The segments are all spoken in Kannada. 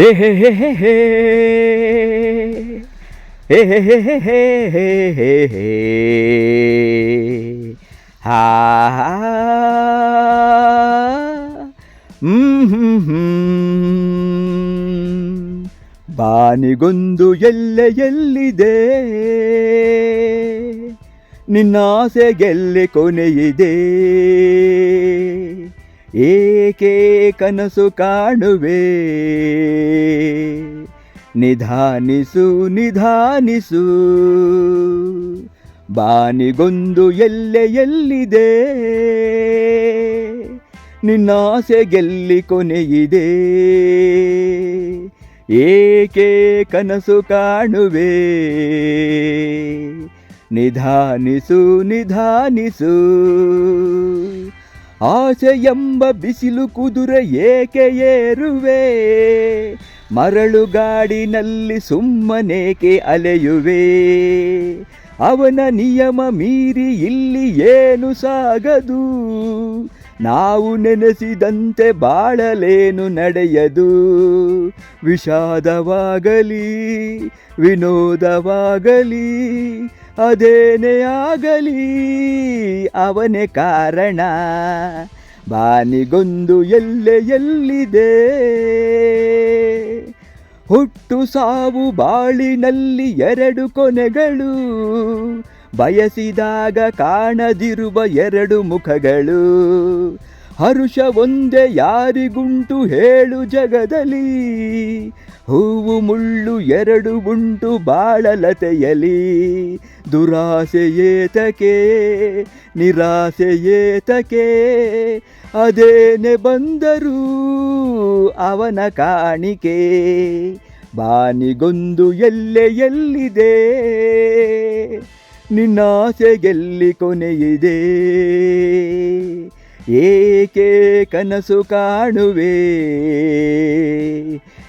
ಹೇ ಹೇ ಹೇ ಹೇ ಹೇ. ಹೇ ಹೇ ಹೇ ಹೇ ಹೇ ಹೇ ಹೇ ಹೇ. ಹಾ ಬಾನಿಗೊಂದು ಎಲ್ಲೆ ಎಲ್ಲಿದೆ ನಿನ್ನಾಸೆಗೆಲ್ಲೆ ಕೊನೆಯಿದೆ? ಏಕೆ ಕನಸು ಕಾಣುವೆ? ನಿಧಾನಿಸು ನಿಧಾನಿಸು. ಬಾನಿಗೊಂದು ಎಲ್ಲೆ ಎಲ್ಲಿದೆ? ನಿನ್ನಾಸೆ ಗೆಲ್ಲಿ ಕೊನೆಯಿದೆ. ಏಕೆ ಕನಸು ಕಾಣುವೆ? ನಿಧಾನಿಸು ನಿಧಾನಿಸು. ಆಸೆ ಎಂಬ ಬಿಸಿಲು ಕುದುರೆ ಏಕೆ ಏರುವೆ? ಮರಳು ಗಾಡಿನಲ್ಲಿ ಸುಮ್ಮನೇಕೆ ಅಲೆಯುವೆ? ಅವನ ನಿಯಮ ಮೀರಿ ಇಲ್ಲಿ ಏನು ಸಾಗದು? ನಾವು ನೆನೆಸಿದಂತೆ ಬಾಳಲೇನು ನಡೆಯದು? ವಿಷಾದವಾಗಲಿ, ವಿನೋದವಾಗಲಿ ಅದೇನೇ ಆಗಲಿ, ಅವನೇ ಕಾರಣ. ಬಾನಿಗೊಂದು ಎಲ್ಲೆ ಎಲ್ಲಿದೆ ಹುಟ್ಟು ಸಾವು ಬಾಳಿನಲ್ಲಿ ಎರಡು ಕೊನೆಗಳು. ಬಯಸಿದಾಗ ಕಾಣದಿರುವ ಎರಡು ಮುಖಗಳು. ಹರುಷ ಒಂದೇ ಯಾರಿಗುಂಟು ಹೇಳು ಜಗದಲ್ಲಿ. ಹೂವು ಮುಳ್ಳು ಎರಡು ಉಂಟು ಬಾಳಲತೆಯಲಿ. ದುರಾಸೆ ಏತಕೆ, ನಿರಾಸೆ ಏತಕೆ. ಅದೇನೆ ಬಂದರೂ ಅವನ ಕಾಣಿಕೆ. ಬಾನಿಗೊಂದು ಎಲ್ಲೆ ಎಲ್ಲಿದೆ? ನಿನ್ನಾಸೆಗೆಲ್ಲಿ ಕೊನೆಯಿದೆ. ಏಕೆ ಕನಸು ಕಾಣುವೆ?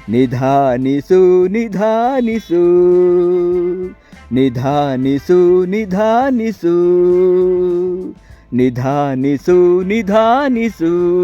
ನಿಧಾನಿಸು ನಿಧಾನಿಸು. ನಿಧಾನಿಸು ನಿಧಾನಿಸು. ನಿಧಾನಿಸು ನಿಧಾನಿಸು.